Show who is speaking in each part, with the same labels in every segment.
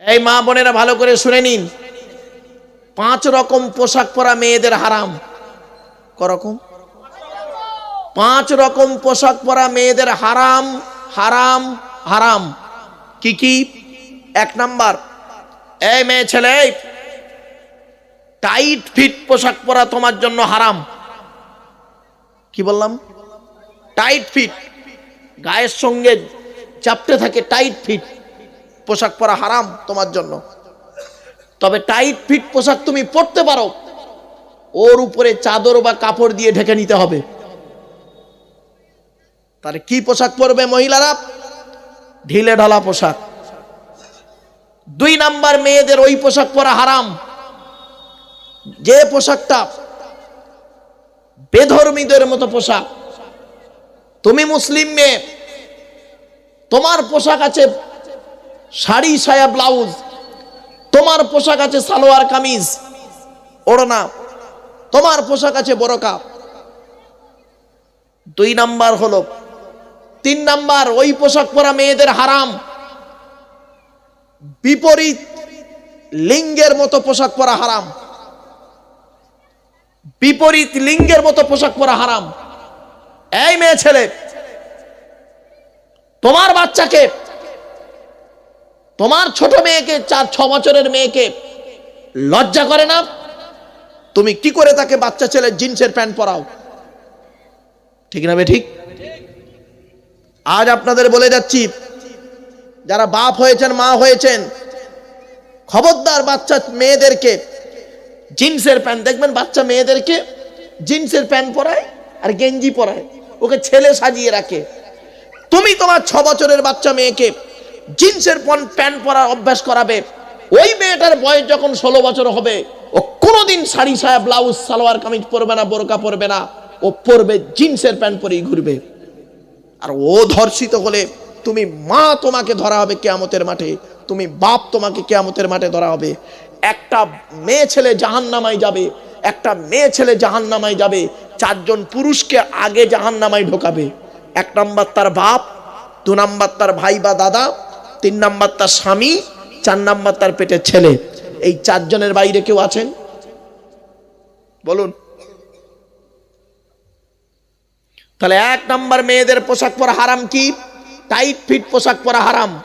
Speaker 1: এই মা বোনেরা ভালো করে শুনে নিন। পাঁচ রকম পোশাক পরা মেয়েদের হারাম। করকম পাঁচ রকম পোশাক পরা মেয়েদের হারাম হারাম হারাম। কি কি? এক নাম্বার, এই মেয়ে ছেলে, টাইট ফিট পোশাক পরা তোমার জন্য হারাম। কি বললাম? Tight fit. গায়ের সঙ্গে চাপটে থাকে টাইট ফিট। পোশাক পরা হারাম তোমার জন্য। তবে টাইট ফিট পোশাক তুমি পরতে পারো। ওর উপরে চাদর বা কাপড় দিয়ে ঢেকে নিতে হবে। তাহলে কি পোশাক পরবে মহিলারা? ঢিলে ঢালা পোশাক। দুই নাম্বার মেয়েদের ওই পোশাক পরা হারাম। যে পোশাকটা বেধর্মীদের মতো পোশাক। তুমি মুসলিম মেয়ে, তোমার পোশাক আছে শাড়ি, সায়া, ব্লাউজ। তোমার পোশাক আছে সালোয়ার, কামিজ, ওড়না। তোমার পোশাক আছে বড়কা দুই নাম্বার হলো, তিন নাম্বার, ওই পোশাক পরা মেয়েদের হারাম। বিপরীত, লিঙ্গের মতো পোশাক পরা হারাম। বিপরীত, লিঙ্গের মতো পোশাক পরা হারাম। এই মেয়ে ছেলে, তোমার বাচ্চাকে তোমার ছোট মেয়েকে, চার, ছ বছরের মেয়েকে লজ্জা করে না? তুমি কি করে তাকে বাচ্চা ছেলে জিন্সের প্যান্ট পরাও? ঠিক না ঠিক? আজ আপনাদের বলে যাচ্ছি, যারা বাপ হয়েছেন, মা হয়েছেন, খবরদার বাচ্চা মেয়েদেরকে জিন্সের প্যান্ট, দেখবেন বাচ্চা মেয়েদেরকে জিন্সের প্যান্ট পরায় আর গেঞ্জি পরায়, ওকে ছেলে সাজিয়ে রাখে। তুমি তোমার ছ বছরের বাচ্চা মেয়েকে জিন্সের প্যান্ট পরার অভ্যাস করাবে। ওই মেয়েটার বয়স যখন ষোলো বছর হবে, ও কোনোদিন শাড়ি, সায়া, ব্লাউজ, সালোয়ার, কামিজ পরবে না, বোরকা পরবে না। ও পরবে জিন্সের প্যান্ট পরেই ঘুরবে। আর ও ধর্ষিত হলে তুমি মা তোমাকে ধরা হবে কেয়ামতের মাঠে, তুমি বাপ তোমাকে কেয়ামতের মাঠে ধরা হবে। একটা মেয়ে ছেলে জাহান্নামায় যাবে, একটা মেয়ে ছেলে জাহান্নামায় যাবে, চারজন পুরুষকে আগে জাহান্নামায় ঢোকাবে। এক নম্বর তার বাপ, দু নম্বর তার ভাই বা দাদা তিন নাম্বার তার স্বামী, চার নাম্বার তার পেটের ছেলে। এই চারজনের বাইরে কেউ আছেন? বলুন। তাহলে এক নাম্বার মেয়েদের পোশাক পরা হারাম কি? টাইট ফিট পোশাক পরা হারাম।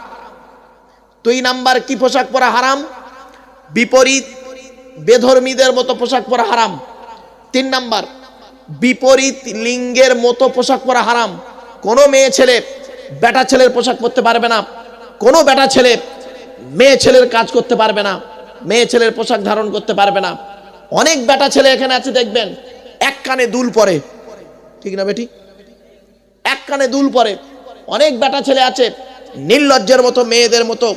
Speaker 1: দুই নাম্বার কি পোশাক পরা হারাম? বিপরীত বেধর্মীদের মতো পোশাক পরা হারাম। তিন নাম্বার, বিপরীত লিঙ্গের মতো পোশাক পরা হারাম। কোনো মেয়ে ছেলে, বেটা ছেলের পোশাক পরতে পারবে না। কোনো বেটা ছেলে মেয়ে ছেলের কাজ করতে পারবে না, মেয়ে ছেলের পোশাক ধারণ করতে পারবে না। অনেক বেটা ছেলে এখানে আছে, দেখবেন, এক কানে দুল পরে। ঠিক না বেটি? এক কানে দুল পরে। অনেক বেটা ছেলে আছে, নির্লজ্জের মতো, মেয়েদের মতো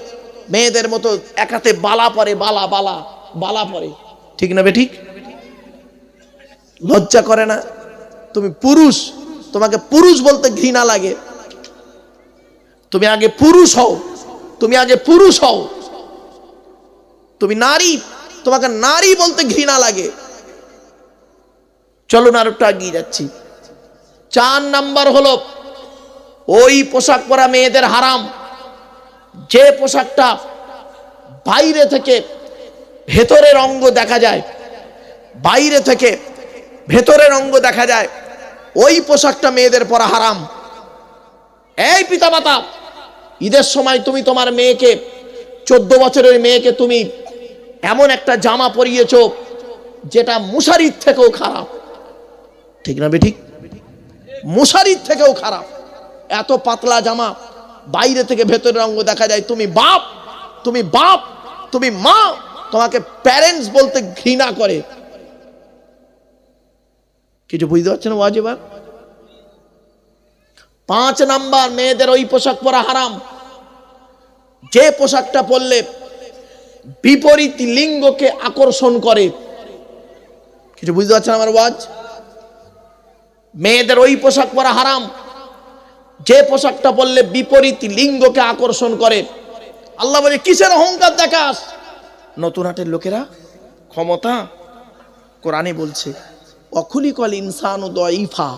Speaker 1: মেয়েদের মতো, এক হাতে বালা পরে, বালা বালা বালা পরে। ঠিক না বে ঠিক লজ্জা করে না? তুমি পুরুষ, তোমাকে পুরুষ বলতে ঘৃণা লাগে। তুমি আগে পুরুষ হও। তুমি আগে পুরুষ হও। তুমি নারী, তোমাকে নারী বলতে ঘৃণা লাগে। চলুন আর একটু এগিয়ে যাচ্ছি। চার নাম্বার হলো, ওই পোশাক পরা মেয়েদের হারাম। যে পোশাকটা বাইরে থেকে ভেতরের অঙ্গ দেখা যায়, বাইরে থেকে ভেতরের অঙ্গ দেখা যায়, ওই পোশাকটা মেয়েদের পরা হারাম। এই পিতামাতা ঈদের সময় তুমি তোমার মেয়েকে, চোদ্দ বছরের মেয়েকে তুমি এমন একটা জামা পরিয়েছ যেটা মুশারির থেকেও খারাপ। ঠিক না বেঠিক? মশারির থেকেও খারাপ। এত পাতলা জামা, বাইরে থেকে ভেতরের অঙ্গ দেখা যায়, তুমি বাপ তুমি বাপ, তুমি মা, তোমাকে প্যারেন্টস বলতে ঘৃণা করে। কিছু বুঝতে পারছেন ওয়াজ এবার পাঁচ নাম্বার মেয়েদের ওই পোশাক পরা হারাম। যে পোশাকটা পরলে বিপরীত লিঙ্গকে আকর্ষণ করে। কিছু বুঝতে পারছেন আমার ওয়াজ? মেয়েদের ওই পোশাক পরা হারাম। যে পোশাকটা পরলে বিপরীত লিঙ্গকে আকর্ষণ করে। আল্লাহ বলে, কিসের অহংকার দেখাস? নতুন হাটের লোকেরা ক্ষমতা? কোরআনে বলছে অখুলি কল ইনসান ও দইফা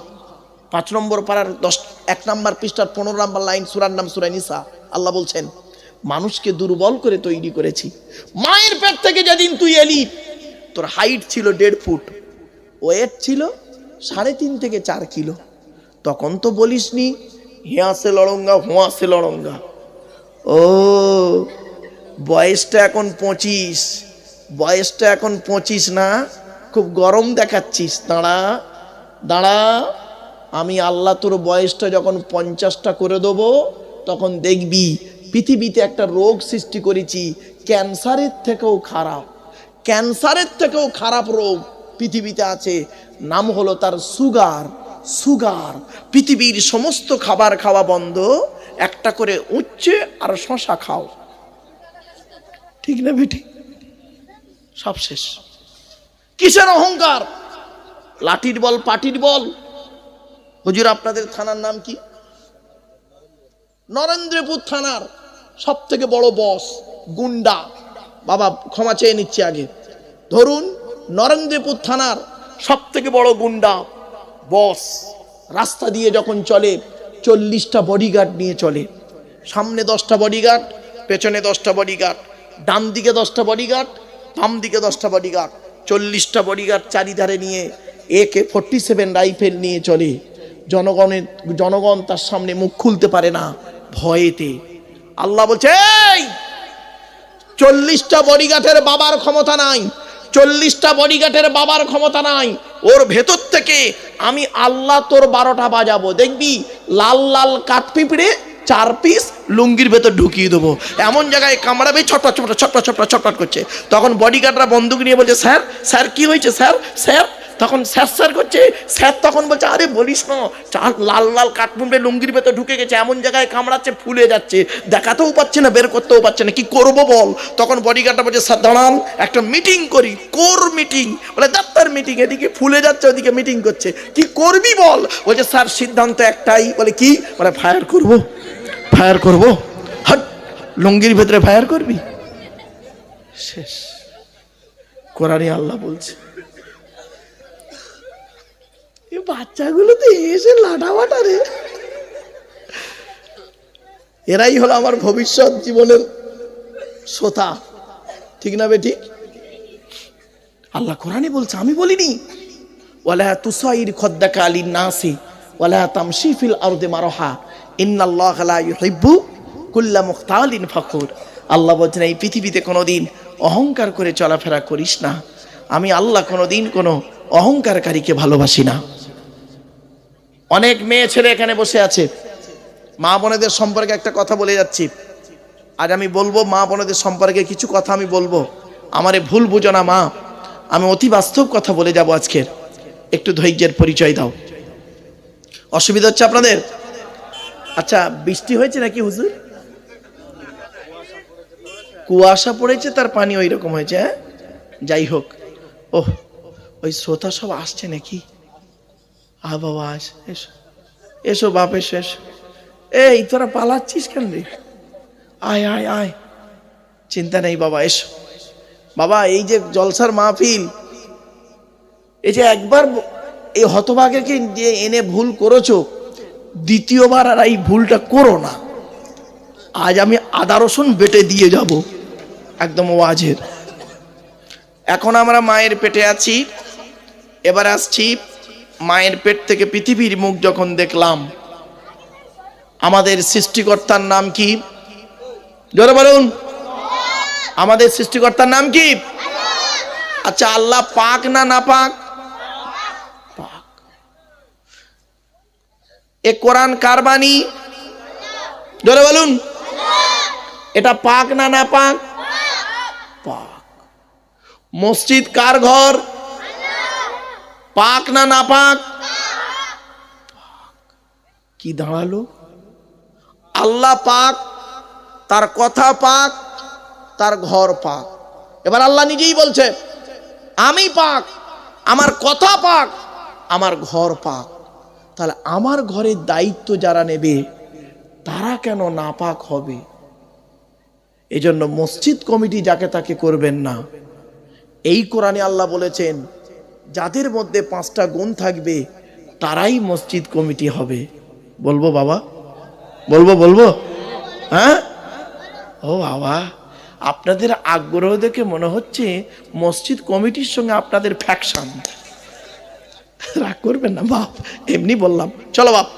Speaker 1: পাঁচ নম্বর পাড়ার দশ, এক নম্বর পৃষ্ঠার পনেরো নম্বর লাইন সুরার নাম সুরাই নিসা। আল্লাহ বলছেন, মানুষকে দুর্বল করে তৈরি করেছি। মায়ের পেট থেকে যেদিন তুই এলি, তোর হাইট ছিল দেড় ফুট ওয়েট ছিল সাড়ে তিন থেকে চার কিলো। তখন তো বলিসনি হিয়াসে লড়ঙ্গা হুঁয়াসে লড়ঙ্গা। ও, বয়সটা এখন পঁচিশ, বয়সটা এখন পঁচিশ না, খুব গরম দেখাচ্ছিস, দাঁড়া দাঁড়া। আমি আল্লাহ তোর বয়সটা যখন পঞ্চাশটা করে দেবো, তখন দেখবি পৃথিবীতে একটা রোগ সৃষ্টি করেছি, ক্যান্সারের থেকেও খারাপ। ক্যান্সারের থেকেও খারাপ রোগ পৃথিবীতে আছে, নাম হলো তার সুগার। সুগার, পৃথিবীর সমস্ত খাবার খাওয়া বন্ধ, একটা করে উচ্চে আর শশা খাও। ঠিক না বেটি? সব শেষ। কিসের অহংকার? লাঠির বল, পাটির বল হুজুর, আপনাদের থানার নাম কি? নরেন্দ্রপুর থানার সব থেকে বড় বস গুন্ডা। বাবা, ক্ষমা চেয়ে নিচ্ছে আগে। ধরুন, নরেন্দ্রপুর থানার সব থেকে বড় গুন্ডা বস রাস্তা দিয়ে যখন চলে, চল্লিশটা বডিগার্ড নিয়ে চলে। সামনে দশটা বডিগার্ড পেছনে দশটা বডিগার্ড ডান দিকে দশটা বডিগার্ড বাম দিকে দশটা বডিগার্ড চল্লিশটা বডিগার্ড চারিধারে নিয়ে একে ফোর্টি সেভেন রাইফেল নিয়ে চলে। জনগণের জনগণ তার সামনে মুখ খুলতে পারে না ভয়েতে। আল্লাহ বলছে "এই, চল্লিশটা বডিগার্ডের বাবার ক্ষমতা নাই চল্লিশটা বডিগার্ডের বাবার ক্ষমতা নাই। ওর ভেতর থেকে আমি আল্লাহ তোর বারোটা বাজাবো। দেখবি লাল লাল কাঠ পিঁপড়ে চার পিস লুঙ্গির ভেতর ঢুকিয়ে দেবো। এমন জায়গায় কামড়াবে ছটপট ছটপট ছটপট ছটপট ছটপট করছে। তখন বডিগার্ডরা বন্দুক নিয়ে বলছে স্যার স্যার কি হয়েছে? স্যার স্যার তখন স্যার স্যার করছে, স্যার তখন বলছে, আরে বলিস না চার লাল লাল কাঠমুন্ডে লুঙ্গির ভেতর ঢুকে গেছে, এমন জায়গায় কামড়াচ্ছে, ফুলে যাচ্ছে, দেখাতেও পাচ্ছে না, বের করতেও পারছে না, কি করব বল? তখন বডিগার্ডটা বলছে, স্যার, দাঁড়ান, একটা মিটিং করি, কোর মিটিং বলে, ডাক্তার মিটিং এদিকে ফুলে যাচ্ছে, ওদিকে মিটিং করছে, কি করবি বল? বলছে, স্যার, সিদ্ধান্ত একটাই, বলে, কি? বলে, ফায়ার করব ফায়ার করব, হট, লুঙ্গির ভেতরে ফায়ার করবি? শেষ। কোরআনে আল্লাহ বলছে এই বাচ্চাগুলো তো এসে লাটা বাটা রে। এরাই হলো আমার ভবিষ্যৎ জীবনের শ্রোতা। ঠিক না বেটি আল্লাহ কোরআনে বলছে, আমি বলিনি, ওয়ালা তুসাইর খদ্দাকা আলী নাসি ওয়ালা তামশি ফিল আরদে মারহা, ইন্নাল্লাহ লা ইউহিব্বু কুল্লা মুখতালিন ফখুর। আল্লাহ বলছেন, এই পৃথিবীতে কোনোদিন অহংকার করে চলাফেরা করিস না। আমি আল্লাহ কোনোদিন কোনো অহংকারকারীকে ভালোবাসি না। অনেক মেয়ে ছেলে এখানে বসে আছে। মা বোনেদের সম্পর্কে একটা কথা বলে যাচ্ছি। আজ আমি বলব, মা বোনেদের সম্পর্কে কিছু কথা আমি বলব। আমারে ভুল বুঝো না, মা। আমি অতি বাস্তব কথা বলে যাব আজকের একটু ধৈর্যের পরিচয় দাও। অসুবিধা হচ্ছে আপনাদের? আচ্ছা বৃষ্টি হয়েছে নাকি হুজুর? কুয়াশা পড়েছে, তার পানি ওই রকম হয়েছে হ্যাঁ? যাই হোক। ওহ, ওই শ্রোতা সব আসছে নাকি? আ বাবা এসো। এসো, বাপ এসো এসো এই, তোরা পালাচ্ছিস কেন রে? আয় আয় আয়। চিন্তা নেই, বাবা, এসো। বাবা, এই যে জলসার মাহফিল, এই যে একবার এই হতভাগেকে যে এনে ভুল করেছ, দ্বিতীয়বার আর এই ভুলটা করো না। আজ আমি আদা রসুন বেটে দিয়ে যাব, একদম ওয়াজের। এখন আমরা মায়ের পেটে আছি, এবার আসছি মায়ের পেট থেকে পৃথিবীর মুখ যখন দেখলাম, আমাদের সৃষ্টিকর্তার নাম কি? জোরে বলুন। আমাদের সৃষ্টিকর্তার নাম কি? আচ্ছা আল্লাহ পাক না না পাক? এ কোরআন কার বাণী? জোরে বলুন। এটা পাক না না পাক? পাক। মসজিদ কার ঘর? পাক না না পাক? কি দাঁড়াল? আল্লাহ পাক, তার কথা পাক, তার ঘর পাক। এবার আল্লাহ নিজেই বলছে, আমি পাক, আমার কথা পাক, আমার ঘর পাক। তাহলে আমার ঘরের দায়িত্ব যারা নেবে, তারা কেন নাপাক হবে? এজন্য মসজিদ কমিটি যাকে তাকে করবেন না। এই কোরআনে আল্লাহ বলেছেন যাদের মধ্যে পাঁচটা গুণ থাকবে, তারাই মসজিদ কমিটি হবে। বলব বাবা? বলব বলব? হ্যাঁ? ও বাবা, আপনাদের আগ্রহ দেখে মনে হচ্ছে মসজিদ কমিটির সঙ্গে আপনাদের ফ্যাকশন রাগ করবেন না, বাপ, এমনি বললাম। চলো বাপ,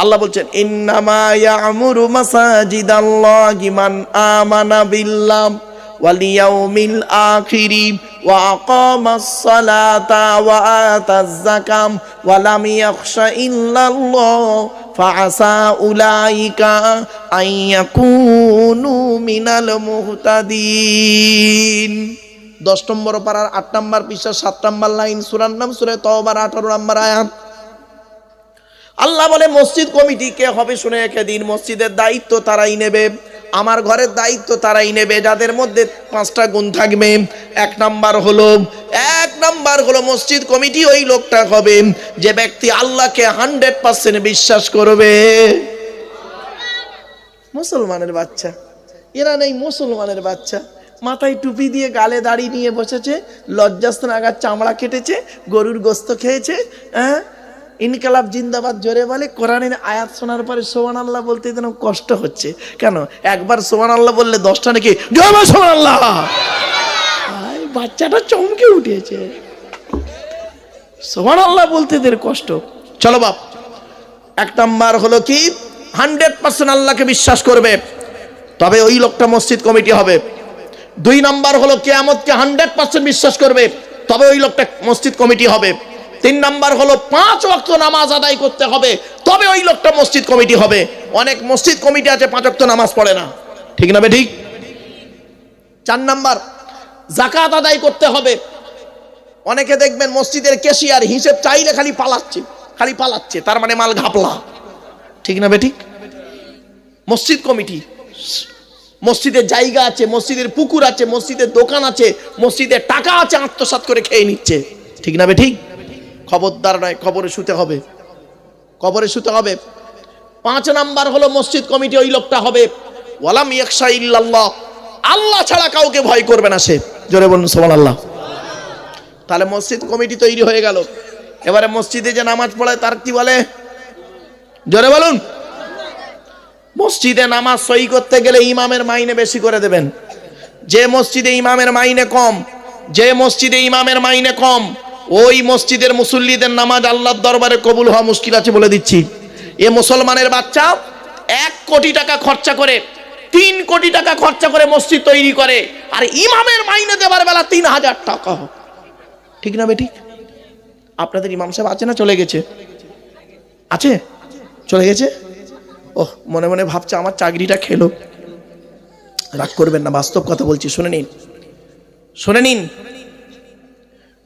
Speaker 1: আল্লাহ বলছেন, ইন্নামা ইয়ামুরু মাসাজিদাল্লাহি মান আমানা বিল্লাহ ওয়াল ইয়াউমিল সালাতা ওয়া আতাজ যাকাম ওয়া লাম ইয়াখশা ইল্লাল্লাহ ফাআসা উলাইকা আন ইয়াকুনু মিনাল মুহতাদিন দশ নম্বর পাড়ার আট নম্বর পৃষ্ঠা সাত নম্বর লাইন, সুরার নাম সুরে তবার আঠারো নম্বর আয়াত। আল্লাহ বলে, মসজিদ কমিটি কে হবে শুনে রেখে মসজিদের দায়িত্ব তারাই নেবে। আমার ঘরের দায়িত্ব তারাই নেবে, যাদের মধ্যে পাঁচটা গুণ থাকবে। এক নাম্বার হলো, এক নাম্বার হলো মসজিদ কমিটি ওই লোকটা হবে, যে ব্যক্তি আল্লাহকে হান্ড্রেড পার্সেন্ট বিশ্বাস করবে। মুসলমানের বাচ্চা। এরা নেই মুসলমানের বাচ্চা। মাথায় টুপি দিয়ে গালে দাড়ি নিয়ে বসেছে লজ্জাস্থান আগার চামড়া কেটেছে, গরুর গোস্ত খেয়েছে হ্যাঁ? ইনকালাব জিন্দাবাদ জোরে বলে, কোরআনের আয়াত শোনার পরে সোমান আল্লাহ বলতে যেন কষ্ট হচ্ছে। কেন? একবার সোমান আল্লাহ বললে দশটা নাকি? সোমান আল্লাহ বাচ্চাটা চমকে উঠেছে। সোমান আল্লাহ বলতে এদের কষ্ট। চলো বাপ, এক নাম্বার হলো কি? হান্ড্রেড পার্সেন্ট আল্লাহকে বিশ্বাস করবে। তবে ওই লোকটা মসজিদ কমিটি হবে। দুই নাম্বার হলো কেয়ামতকে হান্ড্রেড পার্সেন্ট বিশ্বাস করবে। তবে ওই লোকটা মসজিদ কমিটি হবে। তিন নাম্বার হলো পাঁচ ওয়াক্ত নামাজ আদায় করতে হবে, তবে ওই লোকটা মসজিদ কমিটি হবে। অনেক মসজিদ কমিটি আছে, পাঁচ ওয়াক্ত নামাজ পড়ে না। ঠিক না ঠিক? চার নাম্বার জাকাত আদায় করতে হবে। অনেকে দেখবেন মসজিদের কেশিয়ার হিসেব চাইলে খালি পালাচ্ছে খালি পালাচ্ছে, তার মানে মাল ঘাপলা। ঠিক না বেঠিক মসজিদ কমিটি, মসজিদের জায়গা আছে, মসজিদের পুকুর আছে, মসজিদের দোকান আছে, মসজিদের টাকা আছে, আত্মসাৎ করে খেয়ে নিচ্ছে। ঠিক না বেঠিক খবরদার নয় খবরে শুতে হবে। কবরে শুতে হবে। পাঁচ নাম্বার হলো মসজিদ কমিটি, ওই লোকটা হবে। ওয়ালাম ইয়াকশা ইল্লাল্লাহ। আল্লাহ ছাড়া কাউকে ভয় করবে না সে। জোরে বলুন সোমান আল্লাহ তাহলে মসজিদ কমিটি তৈরি হয়ে গেল। এবারে মসজিদে যে নামাজ পড়ায় তার কি বলে? জোরে বলুন। মসজিদে নামাজ সই করতে গেলে ইমামের মাইনে বেশি করে দেবেন। যে মসজিদে ইমামের মাইনে কম, যে মসজিদে ইমামের মাইনে কম ওই মসজিদের মুসল্লিদের নামাজ আল্লাহর দরবারে কবুল হওয়া মুশকিল আছে বলে দিচ্ছি। এ মুসলমানের বাচ্চা এক কোটি টাকা খরচা করে, তিন কোটি টাকা খরচা করে মসজিদ তৈরি করে, আর ইমামের মাইনে দেবার বেলা তিন হাজার টাকা হোক। ঠিক না বেঠিক আপনাদের ইমাম সাহেব আছে না? চলে গেছে। আছে? চলে গেছে? ওহ, মনে মনে ভাবছে আমার চাকরিটা খেলো। রাগ করবেন না, বাস্তব কথা বলছি। শুনে নিন। শুনে নিন।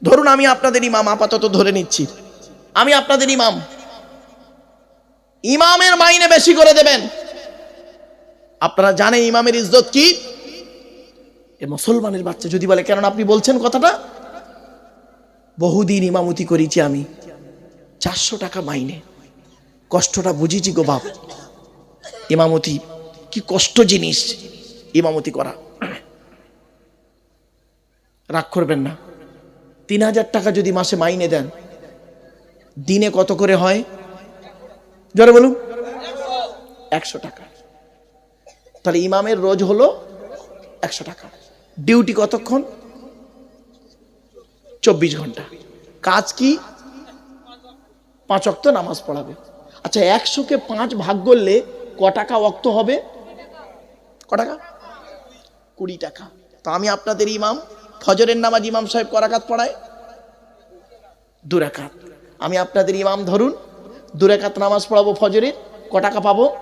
Speaker 1: ধরুন আমি আপনাদের ইমাম, আপাতত ধরে নিচ্ছি। আমি আপনাদের ইমাম। ইমামের মাইনে বেশি করে দেবেন। আপনারা জানেন ইমামের ইজ্জত কি? মুসলমানের বাচ্চা যদি বলে কেন আপনি বলছেন কথাটা? বহুদিন ইমামতি করেছি আমি। চারশো টাকা মাইনে। কষ্টটা বুঝেছি গো বাপ। ইমামতি, কি কষ্ট জিনিস ইমামতি করা। রাগ করবেন না। তিন হাজার টাকা যদি মাসে মাইনে দেন, দিনে কত করে হয়? জোরে বলুন। একশো টাকা। তাহলে ইমামের রোজ হলো একশো টাকা। ডিউটি কতক্ষণ? চব্বিশ ঘণ্টা। কাজ কি? পাঁচ অক্ত নামাজ পড়াবে। আচ্ছা একশোকে পাঁচ ভাগ করলে ক টাকা অক্ত হবে? ক টাকা? কুড়ি টাকা। তো আমি আপনাদের ইমাম ফজরের নামাজ ইমাম সাহেব করাকাত পড়ায়? দুরাকাত। আমি আপনাদের ইমাম ধরুন, দুরাকাত নামাজ পড়াবো ফজরের, ক টাকা পাবো?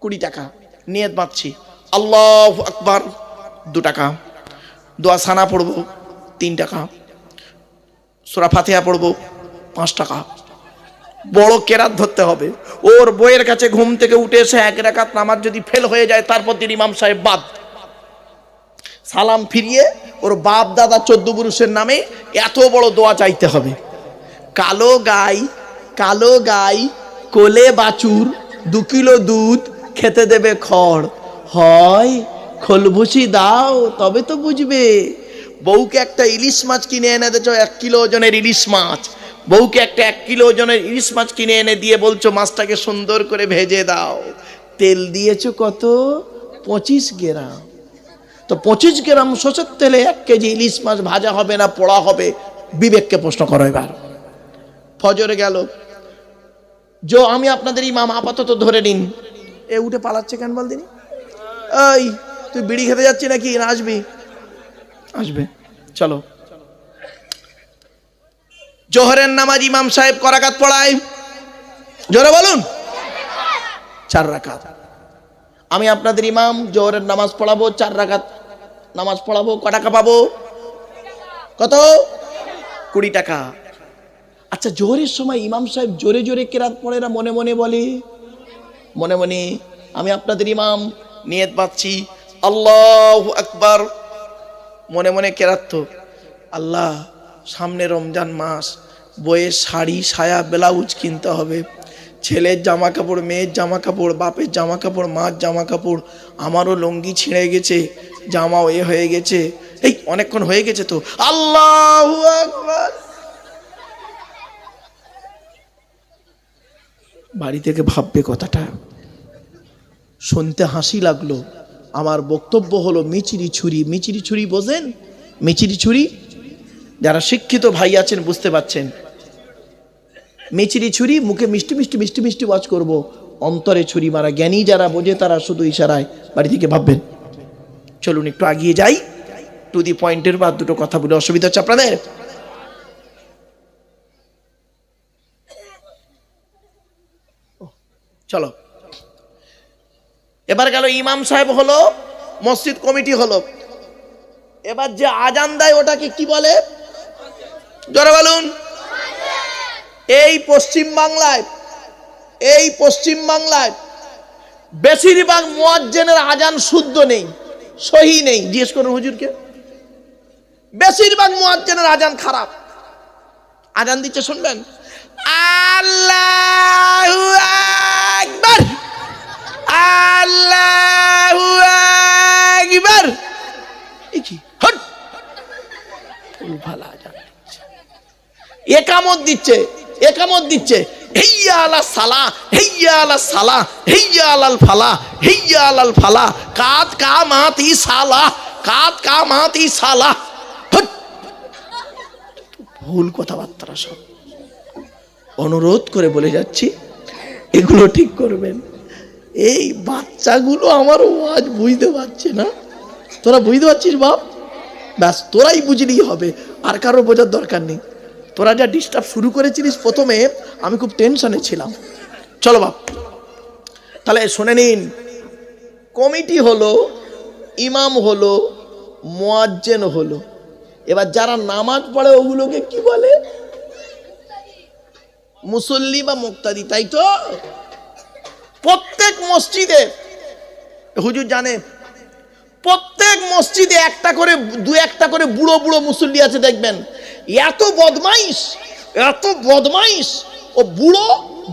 Speaker 1: কুড়ি টাকা। নিয়ত বাঁধছি। আল্লাহ আকবার, দু টাকা। দোয়া সানা পড়ব, তিন টাকা। সোরা ফাতেহা পড়ব, পাঁচ টাকা। বড় কেরাত ধরতে হবে। ওর বইয়ের কাছে ঘুম থেকে উঠে এসে এক রাকাত নামাজ যদি ফেল হয়ে যায়, তারপর দিন ইমাম সাহেব বাদ। সালাম ফিরিয়ে ওর বাপ দাদা চোদ্দ পুরুষের নামে এত বড় দোয়া চাইতে হবে। কালো গাই কালো গাই, কোলে বাছুর, দু কিলো দুধ, খেতে দেবে খড়। হয় খোলভুসি দাও, তবে তো বুঝবে। বউকে একটা ইলিশ মাছ কিনে এনে দিয়েছ এক কিলো ওজনের ইলিশ মাছ। বউকে একটা এক কিলো ওজনের ইলিশ মাছ কিনে এনে দিয়ে বলছো, মাছটাকে সুন্দর করে ভেজে দাও। তেল দিয়েছ কত? পঁচিশ গ্রাম। তো পঁচিশ গ্রাম সর্ষের তেলে এক কেজি ইলিশ মাছ ভাজা হবে না, পোড়া হবে? বিবেককে প্রশ্ন করো এবার। ফজরে গেল। যে আমি আপনাদের ইমাম, আপাতত ধরে নিন। এ উঠে পালাচ্ছে কেন বল দিনি এই, তুই বিড়ি খেতে যাচ্ছি নাকি? না, আসবি। আসবে। চলো। জোহরের নামাজ ইমাম সাহেব করাকাত পড়ায়। জোরে বলুন। চার রাকাত। আমি আপনাদের ইমাম, জোহরের নামাজ পড়াবো চার রাকাত। নামাজ পড়াবো, ক টাকা পাবো? কত? কুড়ি টাকা। আচ্ছা জোহরের সময় ইমাম সাহেব জোরে জোরে কেরাত পড়ে না মনে মনে বলে? মনে মনে, আমি আপনাদের ইমাম, নিয়ত পাচ্ছি। আল্লাহ আকবার। মনে মনে কেরাত আল্লাহ, সামনে রমজান মাস বইয়ের শাড়ি, সায়া, ব্লাউজ কিনতে হবে। ছেলের জামা কাপড় মেয়ের জামা কাপড় বাপের জামা কাপড় মার জামা কাপড় আমারও লঙ্গি ছিঁড়ে গেছে। জামাও এ হয়ে গেছে। এই, অনেকক্ষণ হয়ে গেছে তো। আল্লাহ বাড়ি থেকে ভাববে কথাটা। শুনতে হাসি লাগল। আমার বক্তব্য হলো মিচিরি ছুরি। মিচিরি ছুরি বোঝেন? মিচিরি ছুরি? যারা শিক্ষিত ভাই আছেন বুঝতে পাচ্ছেন মিচিরি ছুরি, মুখে মিষ্টি মিষ্টি মিষ্টি মিষ্টি ওয়াজ করব। অন্তরে ছুরি মারা জ্ঞানী যারা বোঝে তারা শুধু ইশারায় বাড়ি থেকে ভাববেন। চলুন একটু আগিয়ে যাই। টু দি পয়েন্টের বা দুটো কথা বলে, অসুবিধা হচ্ছে আপনাদের? চলো। এবার গেল ইমাম সাহেব হলো, মসজিদ কমিটি হলো। এবার যে আজান দেয় ওটাকে কি বলে? জোরে বলুন। এই পশ্চিম বাংলায়, এই পশ্চিম বাংলায় বেশিরভাগ মোয়াজ্জেনের আজান শুদ্ধ নেই। সহি নেই। জিজ্ঞেস করুন হুজুরকে। বেশিরভাগ মোয়াজ্জেনের আজান খারাপ। আজান দিচ্ছে, শুনবেন? আল্লাহু আকবার! আল্লাহু আকবার! এ কি হট! ভুলভাল আজান দিচ্ছে। একামত দিচ্ছে একামত দিচ্ছে। হেইয়া আলা সালা হেইয়া আলা সালা হেইয়া আলাল ফালা হেইয়া আলাল ফালা, কাত কা মাতি সালা, কাত কা মাতি সালা ভুল কথাবার্তা সব। অনুরোধ করে বলে যাচ্ছি, এগুলো ঠিক করবেন। এই বাচ্চাগুলো আমার ওয়াজ বুঝতে পারছে না। তোরা বুঝতে পারছিস বাপ? ব্যাস, তোরাই বুঝলেই হবে, আর কারও বোঝার দরকার নেই। তোরা যা ডিস্টার্ব শুরু করেছিলিস প্রথমে, আমি খুব টেনশনে ছিলাম। চলো বাপ, তাহলে শুনে নিন, কমিটি হলো, ইমাম হলো, মোয়াজ্জেন হলো। এবার যারা নামাজ পড়ে ওগুলোকে কি বলে? মুসল্লি বা মুক্তাদি, তাই তো? প্রত্যেক মসজিদে, হুজুর জানে প্রত্যেক মসজিদে একটা করে, দু একটা করে বুড়ো বুড়ো মুসল্লি আছে, দেখবেন। এত বদমাইশ এত বদমাইশ। ও বুড়ো,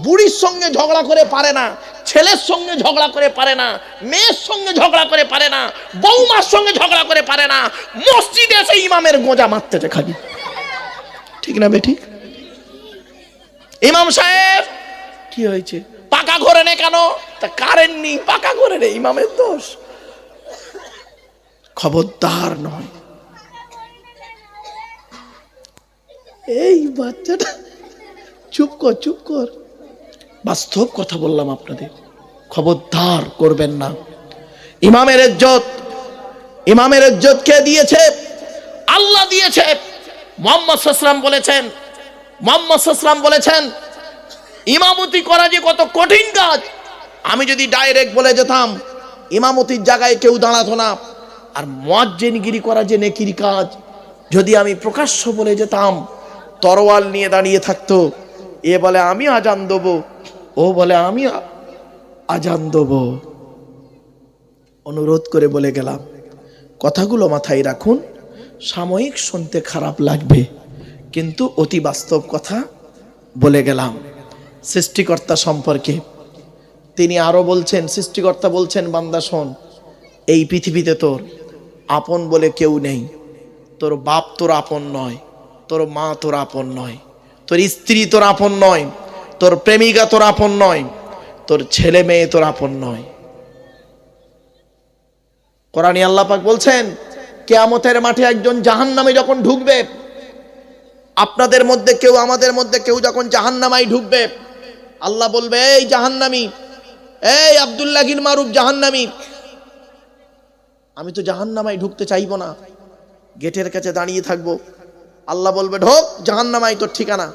Speaker 1: বুড়ির সঙ্গে ঝগড়া করে পারে না, ছেলের সঙ্গে ঝগড়া করে পারে না, মেয়ের সঙ্গে ঝগড়া করে পারে না, বৌমার সঙ্গে ঝগড়া করে পারে না, মসজিদে এসে ইমামের গোজা মারতেছে খালি। ঠিক না বে, ঠিক? ইমাম সাহেব, কি হয়েছে? পাকা ঘরে নে কেন? তা কারেন্ট নেই, পাকা ঘরে নে ইমামের দোষ। খবরদার নয়। এই বাচ্চাটা, চুপ কর চুপ কর। বাস্তব কথা বললাম আপনাদের। খবরদার করবেন না। ইমামের ইজ্জত ইমামের ইজ্জত কে দিয়েছে? আল্লাহ দিয়েছে। মোহাম্মদ সাসলাম বলেছেন, মোহাম্মদ সাসলাম বলেছেন, ইমামতি করা যে কত কঠিন কাজ। আমি যদি ডাইরেক্ট বলে যেতাম, ইমামতির জায়গায় কেউ দাঁড়াতো না। আর মদ মোয়াজ্জেনগিরি করা যে নেকির কাজ, যদি আমি প্রকাশ্য বলে যেতাম, তরোয়াল নিয়ে দাঁড়িয়ে থাকতো, এ বলে আমি আজান দেবো, ও বলে আমি আজান দেবো। অনুরোধ করে বলে গেলাম, কথাগুলো মাথায় রাখুন, সাময়িক শুনতে খারাপ লাগবে, কিন্তু অতি বাস্তব কথা বলে গেলাম, সৃষ্টিকর্তা সম্পর্কে। তিনি আরও বলছেন, সৃষ্টিকর্তা বলছেন, বান্দা শোন, এই পৃথিবীতে তোর আপন বলে কেউ নেই। তোর বাপ তোর আপন নয়, তোর মা তোর আপন নয়, তোর স্ত্রী তোর আপন নয়, তোর প্রেমিকা তোর আপন নয়, তোর ছেলে মেয়ে তোর আপন নয়। কোরআনী আল্লাহ পাক বলছেন, কেয়ামতের মাঠে একজন জাহান্নামে যখন ঢুকবে, আপনাদের মধ্যে কেউ, আমাদের মধ্যে কেউ যখন জাহান্নামাই ঢুকবে, আল্লাহ বলবে, এই জাহান্নামি, এই আব্দুল্লাহির মারুফ জাহান্নামি আমি তো জাহান নামায় ঢুকতে চাইব না। গেটের কাছে দাঁড়িয়ে থাকব। আল্লাহ বলবে, ঢোক জাহান নামাই তোর ঠিকানা।